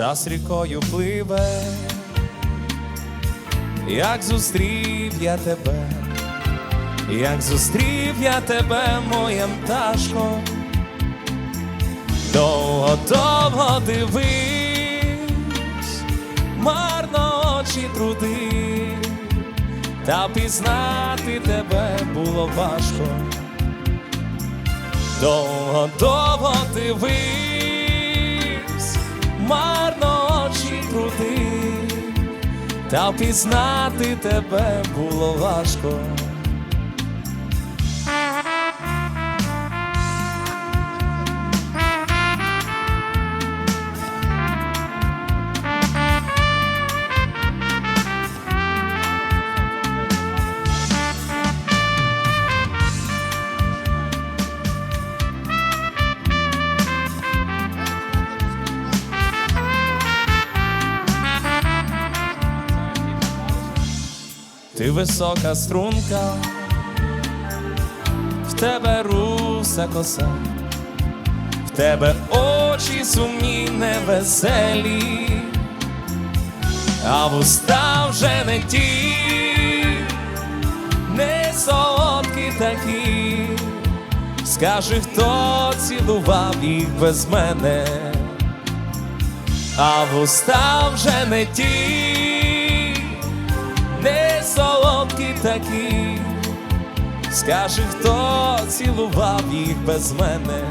час рікою пливе, як зустрів я тебе, як зустрів я тебе, моя пташко, довго довго дивись, марно очі труди, та пізнати тебе було важко. Довго, довго дивись, марно очі крути, та пізнати тебе було важко. Ти висока струнка, в тебе руса коса, в тебе очі сумні невеселі, а вуста вже не ті, не солодкі такі. Скажи, хто цілував їх без мене, а вуста вже не ті солодкі такі, скажи, хто цілував їх без мене.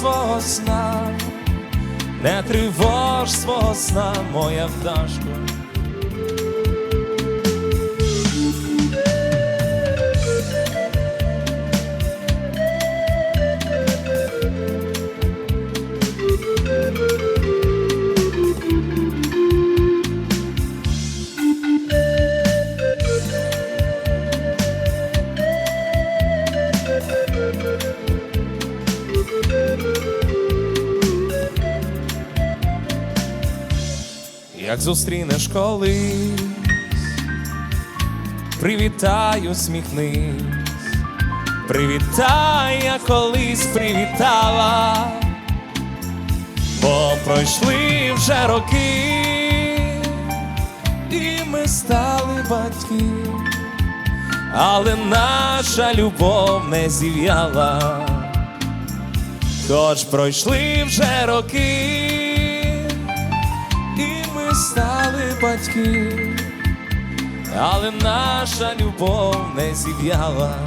свого сна, не тривож свого сна, моя пташко. Як зустрінеш колись, привітай, усміхнись, привітай, я колись привітала, бо пройшли вже роки, і ми стали батьки, але наша любов не зів'яла, хоч пройшли вже роки батьки, але наша любов не зів'яла.